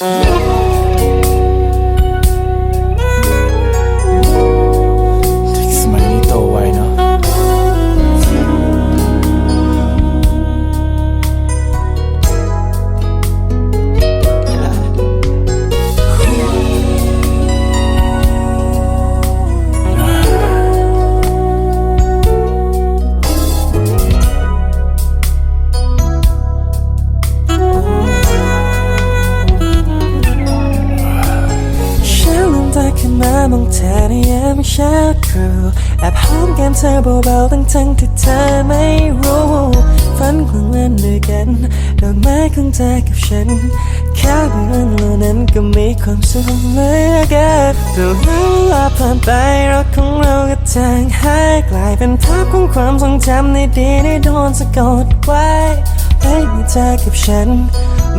เกันแต่เวลาผ่านไปรักของเราก็จางหายกลายเป็นภาพของความทรงจำในดีที่โดนสะกดไว้ไม่มีเธอกับฉัน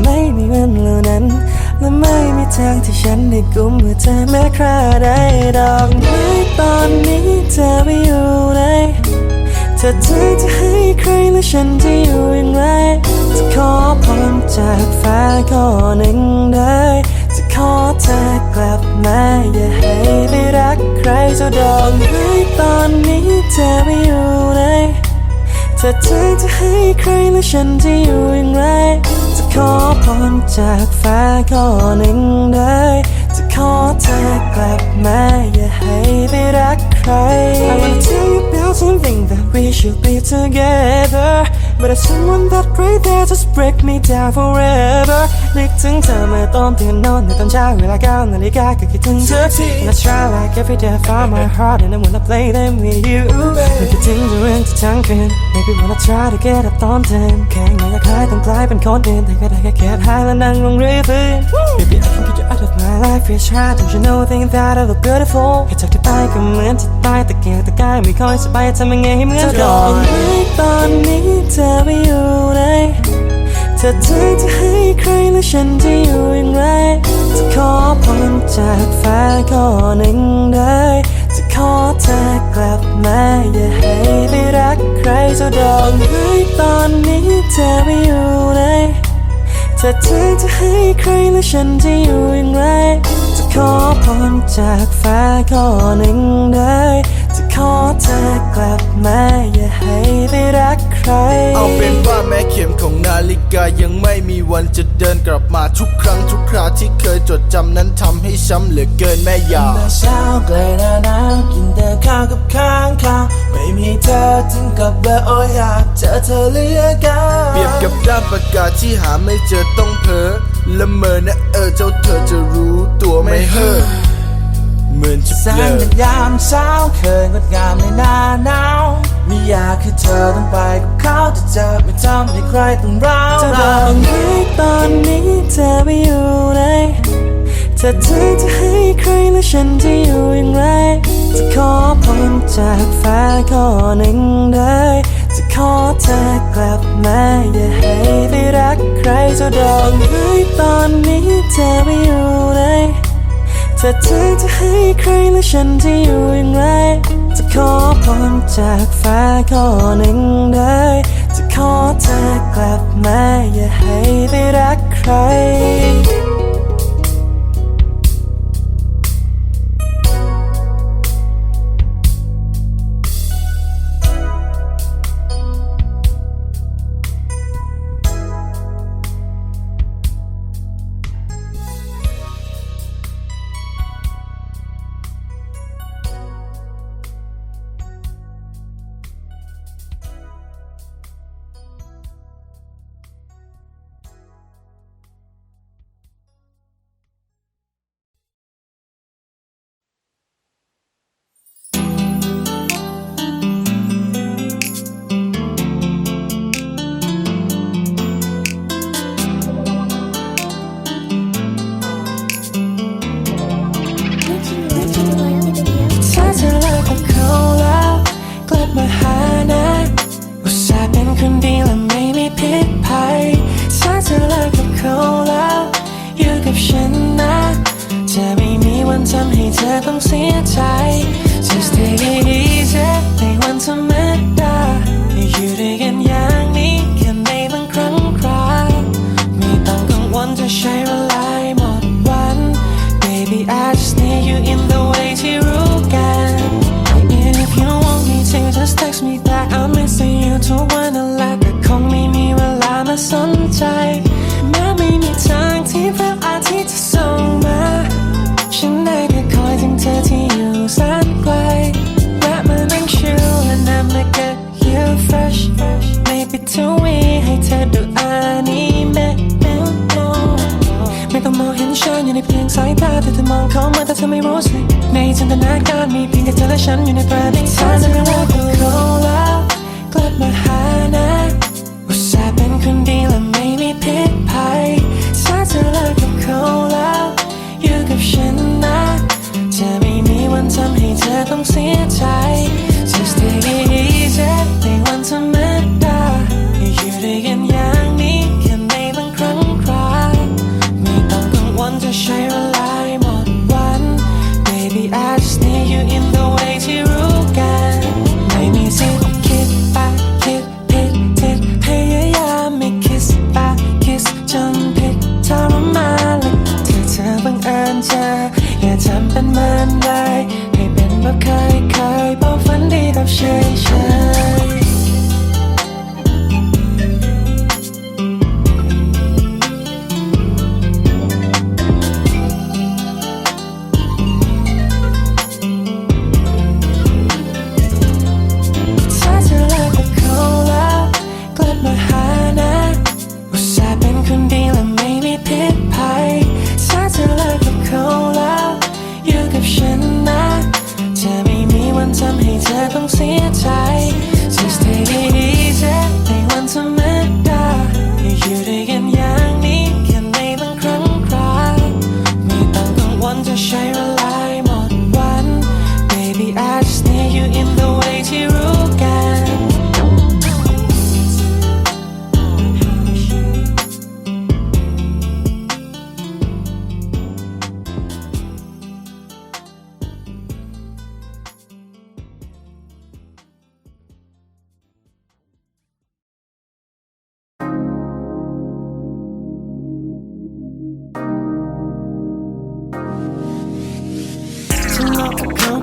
ไม่มีวันเหล่านั้น และไม่มีทางที่ฉันได้กุมมือเธอแม้คราใดดอกไม้ตอนนี้เธอไปอยู่ไหนเธอเธอจะให้ใครและฉันจะอยู่อย่างไรจะขอพรจากฟ้าข้อหนึ่งได้ จะขอเธอกลับมา อย่าให้ไปรักใครเจ้าดอกไม้ตอนนี้เธอไปอยู่ไหนถ้าเธอจะให้ใครและฉันจะอยู่อย่างไร จะขอพรจากฟ้าข้อหนึ่งได้ จะขอเธอกลับมา อย่าให้ไปรักใคร I wanna tell you about something that we should be together But there's someone that right there just break me down forever นึกถึงเธอเมื่อตอนตื่นนอนในตอนเช้าเวลาเก้านาฬิกาก็คิดถึงเธอ And I try like every day I find my heart and I wanna play them with you นึกคิดถึงเรื่องที่ทั้งคืน Maybe wanna try to get up ตอนเดินแค่ไหนอยากหายต้องกลายเป็นคนอื่นแต่ก็ได้แค่แค่หายและนั่งลงเรื่อยเปื่อย Baby I can get you out of my life yeah try don't you know think that I look beautiful แค่จากที่ไปก็เหมือนจะตายแต่เกียงแต่กายไม่ค่อยสบายทำยังไงให้เหมือนก่อนตอนนี้เธอไปอยู่ไหนถ้าเธอจะให้ใครและฉันจะอยู่อย่างไรจะขอพรจากฟ้าข้อหนึ่งได้จะขอเธอกลับมาอย่าให้ไปรักใครเจ้าดอกไม้ตอนนี้เธอไปอยู่ไหน ถ้าเธอจะให้ใครและฉันจะอยู่อย่างไร จะขอพรจากฟ้าข้อหนึ่งได้ ขอเธอกลับมาอย่าให้ไปรักใคร เอาเป็นว่าแม้เข็มของนาฬิกายังไม่มีวันจะเดินกลับมาทุกครั้งทุกคราที่เคยจดจำนั้นทำให้ช้ำเหลือเกินแม่ยาเมื่อเช้าไกลหน้าหนาวกินแต่ข้าวกับข้างข้าวไม่มีเธอถึงกับแบบโอ้ยอยากเจอเธอเหลือเกันเปรียบกับด้ามปากกาที่หาไม่เจอต้องเพ้อละเมอนะเออเจ้าเธอจะรู้ตัวไม่เฮ้อ เหมือนจะเบลอเป็นยามเช้าเคยงดงามในหน้าหนาวไม่อยากให้เธอต้องไปกับเขาแต่จะไม่ทำให้ใครต้องร้าวจะบอกไว้ตอนนี้เธอไปอยู่ไหนถ้าเธอจะให้ใครและฉันจะอยู่อย่างไร จะขอพรจากฟ้าข้อหนึ่งได้ จะขอเธอกลับมาอย่าให้ไปรักใครจ้าดอกไม้ตอนนี้เธอไปอยู่ไหน ถ้าเธอจะให้ใครและฉันจะอยู่อย่างไร จะขอพรจากฟ้าข้อหนึ่งได้ จะขอเธอกลับมาอย่าให้ไปรักใคร เต้องมองเห็นฉันอยู่ในเพียงสายตาแต่เธอมองเขามาแต่เธอไม่รู้สึกในจินตนาการมีเพียงแค่เธอและฉันอยู่ในประเด็นสารจะไม่ว่าตัวเราแล้วกลับมาหานะอุตส่าห์เป็นคนดีและไม่มีพิษภัยถ้าเธอเลิกกับเขาแล้วอยู่กับฉันนะจะไม่มีวันทำให้เธอต้องเสียใจ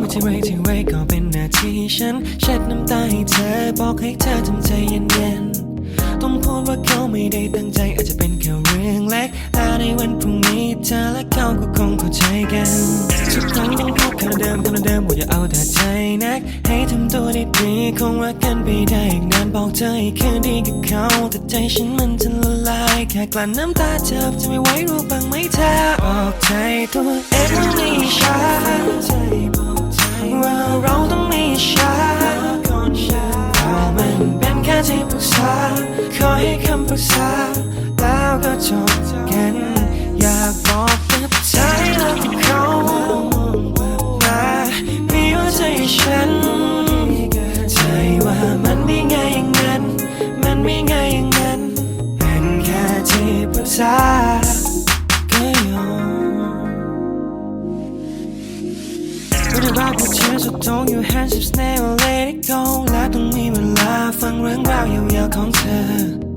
อกกับเขาไม่ใช่ไรที่ไรก็เป็นหน้าที่ฉันเช็ดน้ำตาให้เธอบอกให้เธอทำใจเย็นๆต้องพูดว่าเขาไม่ได้ตั้งใจอาจจะเป็นแค่เรื่องเล็กแต่ในวันพรุ่งนี้เธอและเขาก็คงเข้าใจกันทุกครั้งต้องพูดคำเดิมคำเดิมว่าอย่าเอาแต่ใจนัก ให้ทำตัวดีๆคงรักกันไปได้อีกนานบอกเธอให้คืนดีกับเขาแต่ใจฉันมันจะละลายแค่กลั้นน้ำตาเจ็บจะไม่ไหวรู้บ้างไหมเธอออกใจตัวเองว่าไม่ใช่ ว่าเราต้องมีฉันเรามันเป็นแค่ที่ปรึกษาขอให้คำปรึกษาแล้วก็จบกัน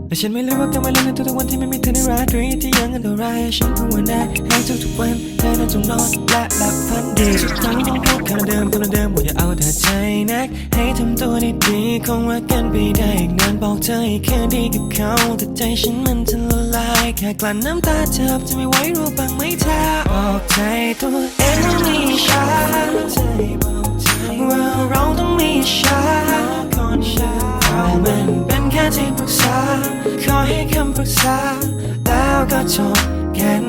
แต่ฉันไม่รู้ว่าการมาเล่นในทุกๆวันที่ไม่มีเธอในราตรีที่ยังอันตรายฉันภาวนาให้ทุกๆวันเธอนั้นจงนอนและหลับฝันดีทุกครั้งต้องพูดคำเดิมคำเดิมว่าอย่าเอาแต่ใจนัก ให้ทำตัวดีๆคงรักกันไปได้อีกนานบอกเธอให้คืนดีกับเขาแต่ใจฉันมันจะละลายแค่กลั้นน้ำตาเจ็บจะไม่ไหวรู้บ้างไหมเธอออกใจตัวเองว่ามีฉันว่าเราต้องมีฉันเรามันเป็น ค่ที่ปรึกษา ขอให้คำปรึกษา แล้วก็จบกัน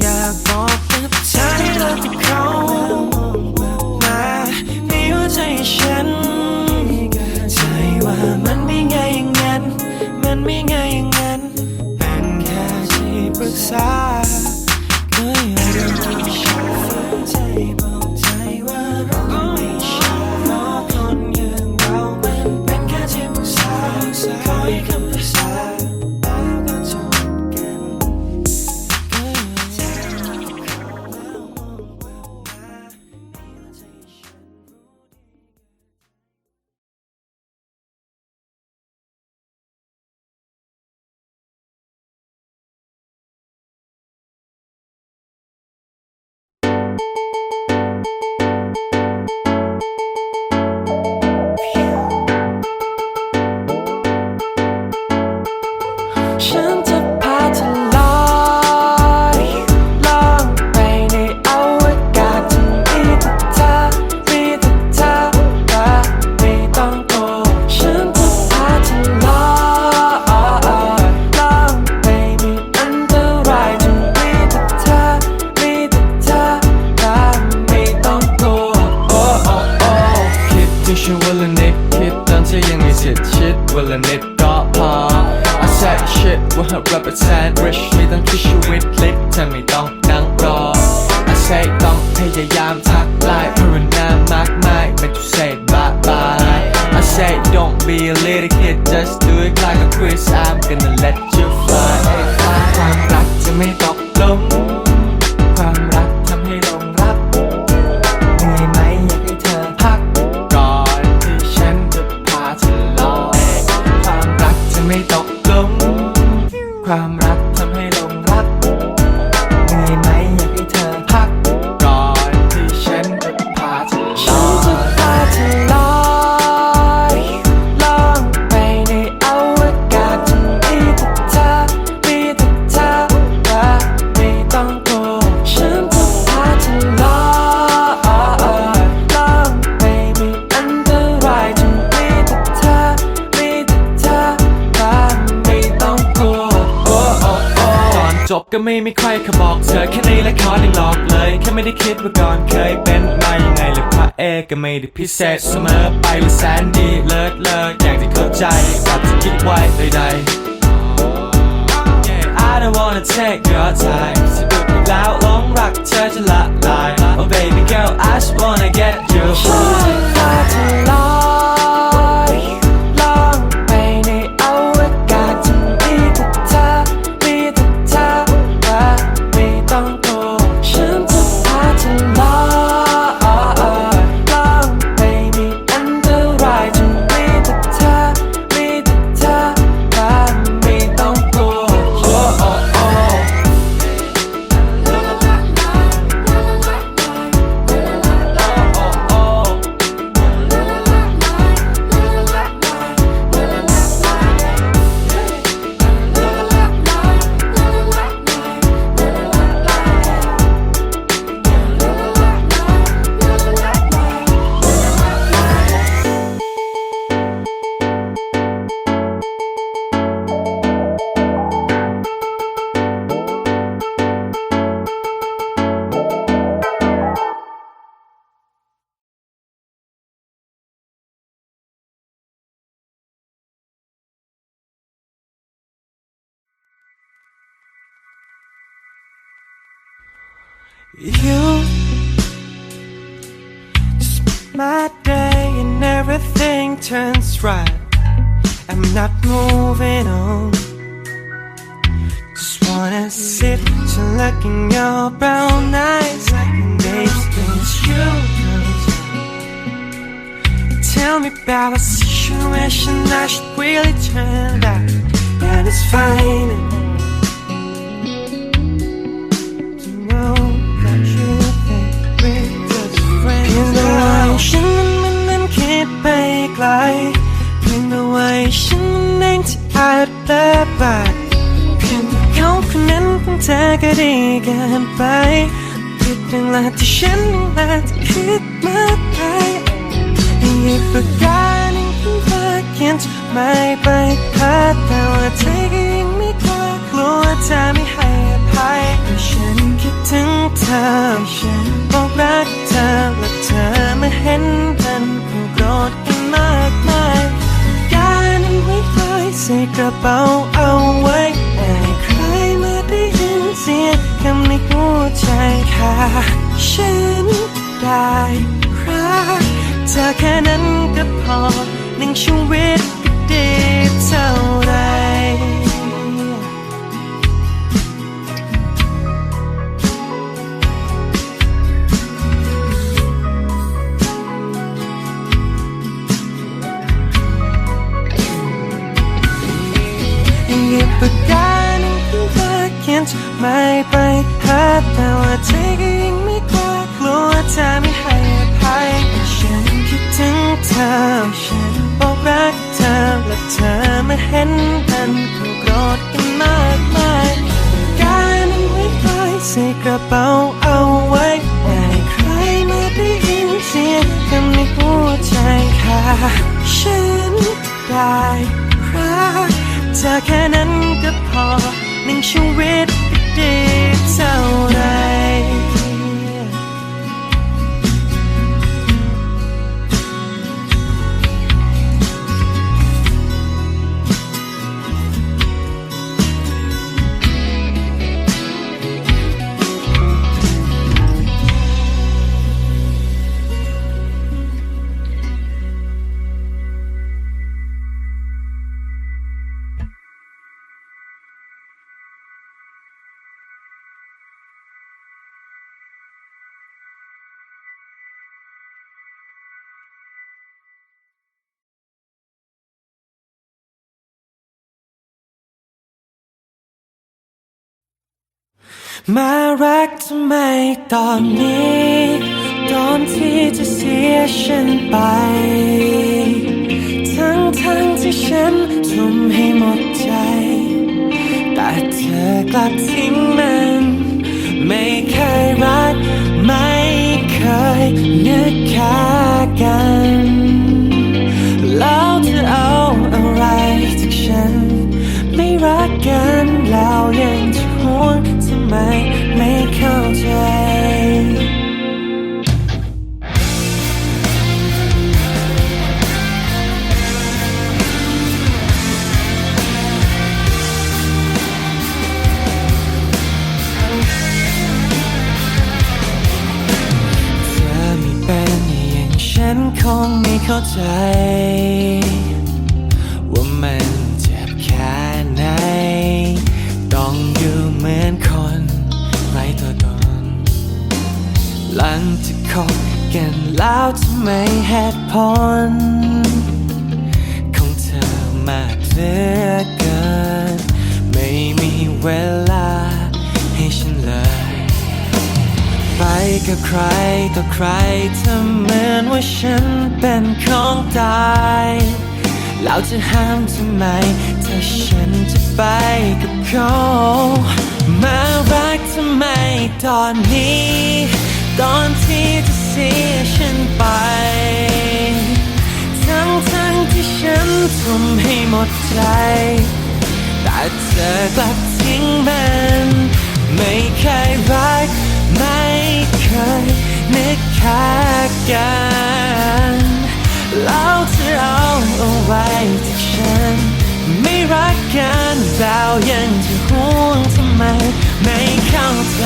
อยากบอกกับเธอให้เลิกกับเขามามีหัวใจฉันใจว่ามันไม่ง่ายอย่างนั้น มันไม่ง่ายอย่างนั้น เป็นแค่ที่ปรึกษา พิเศษเสมอไปและแสนดีเลิศเลิศอย่างที่เข้าใจกว่าที่คิดไว้ใดๆ I don't wanna take your time สะดุดอีกแล้วหลงรักเธอจะละลาย Oh baby girl I just wanna get you home my day and everything turns right. I'm not moving on. Just wanna sit to look in your brown eyes like it's you. Tell me about a situation I should really turn back, and it's fine. กดีเกินไปผิดเวงลาที่ฉันละกคิดมากไปอีกประการหนึ่งที่เธอเขียนจดหมาไปพาแต่ว่าเธอก็ยังไม่กล้ากลัวเธอไม่ให้อภัยแต่ฉันคิดถึงเธอฉันบอกรักเธอและเธอไม่เห็นกันคงโกรธกันมากมายการนั้นไม่เคยใส่กระเป๋าเอาไว้ ยนคำในหัวใจค่ะฉันได้รักเธอแค่นั้นก็พอหนึ่งชีวิตก็ดีเท่า มารักทำไมตอนนี้ ตอนที่จะเสียฉันไป ทั้งทั้งที่ฉันทุ่มให้หมดใจ แต่เธอกลับทิ้งมัน ไม่เคยรัก ไม่เคยนึกค่ากัน ใจ ว่ามันเจ็บแค่ไหน ต้องอยู่เหมือนคนไร้ตัวตน หลังจากคบกันแล้วทำไมเหตุผล กับใครต่อใครเธอเหมือนว่าฉันเป็นของตายแล้วจะห้ามทำไม ถ้าฉันจะไปกับเขามารักทำไมตอนนี้ ตอนที่จะเสียฉันไป ทั้งทั้งที่ฉันทุ่มให้หมดใจ แต่เธอกลับทิ้งมัน ไม่เคยรัก ไม่เคยนึกคากันแล้วเธอเอาเอาไว้ที่ฉัน ไม่รักกันแล้วยังจะห่วงทำไม ไม่เข้าใจ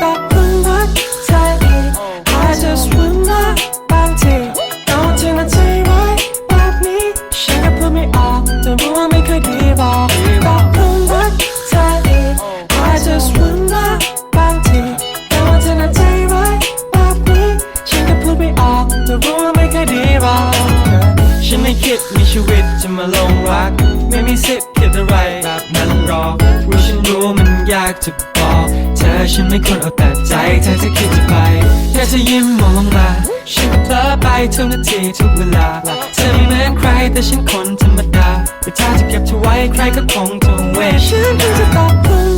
ฉั ไม่ควรเอาแต่ใจเธอจะคิดจะไปแค่จะยิ้มมองลงมาฉันก็เพลอไปทุกนาทีทุกเวลาเธอไม่เหมือนใครแต่ฉันคนธรรมดาแต่ถ้าจะเก็บเธอไว้ใครก็คงจะเวทฉันเพิ่งจะตกหลุม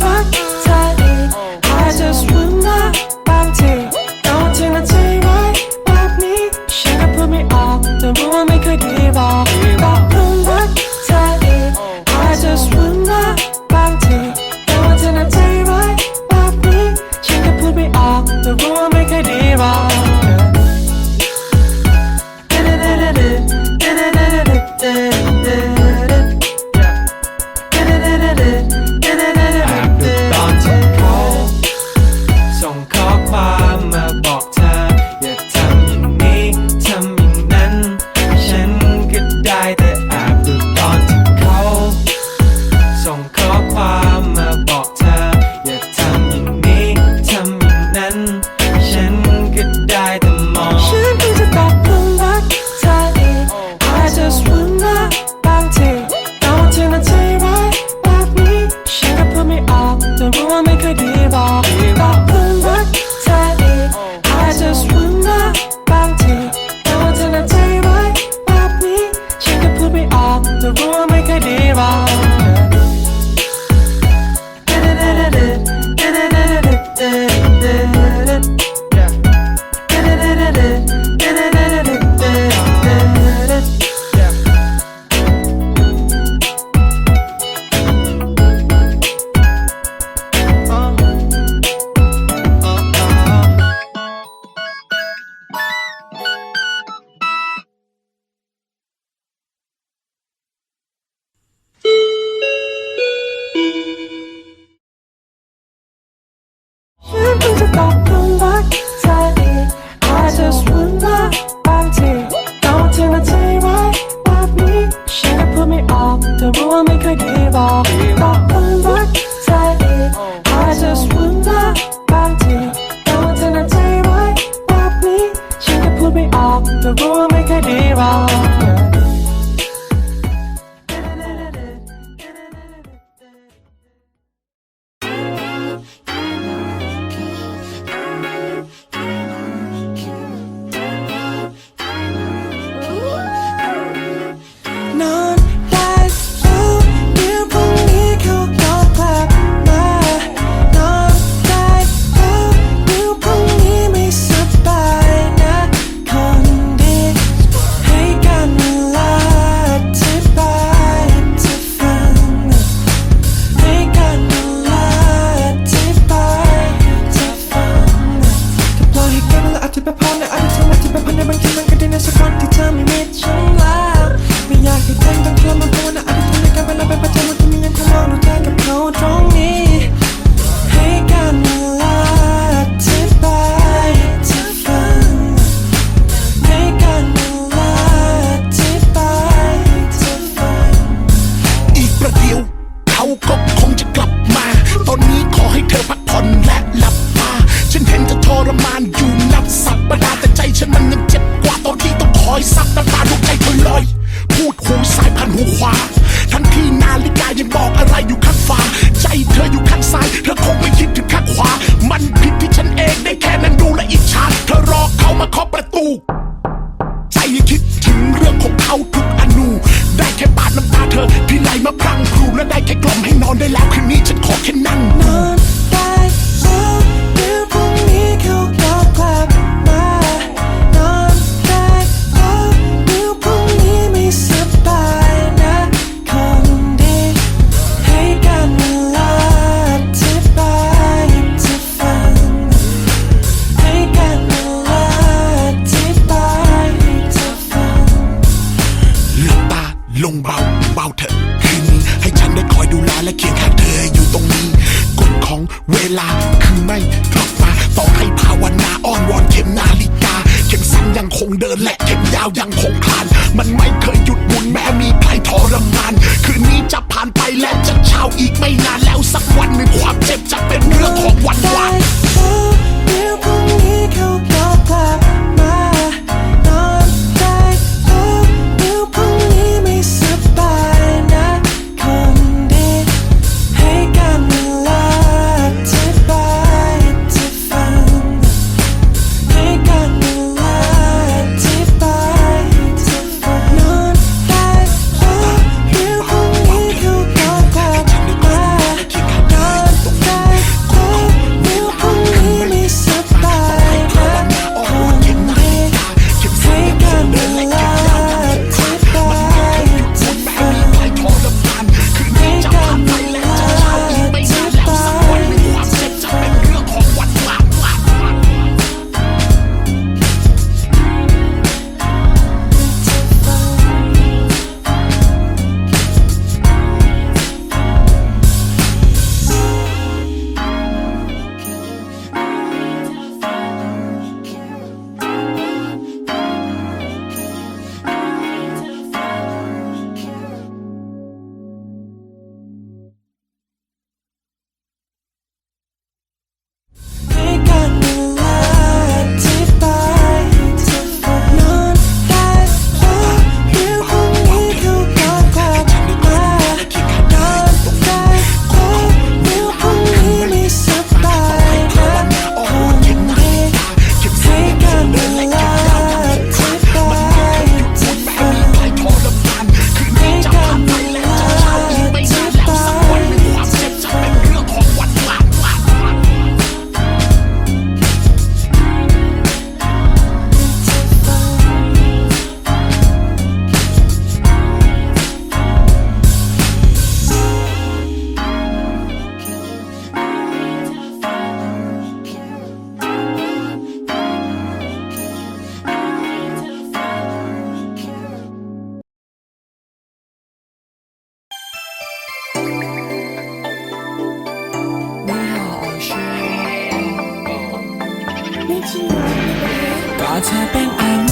ก็เธ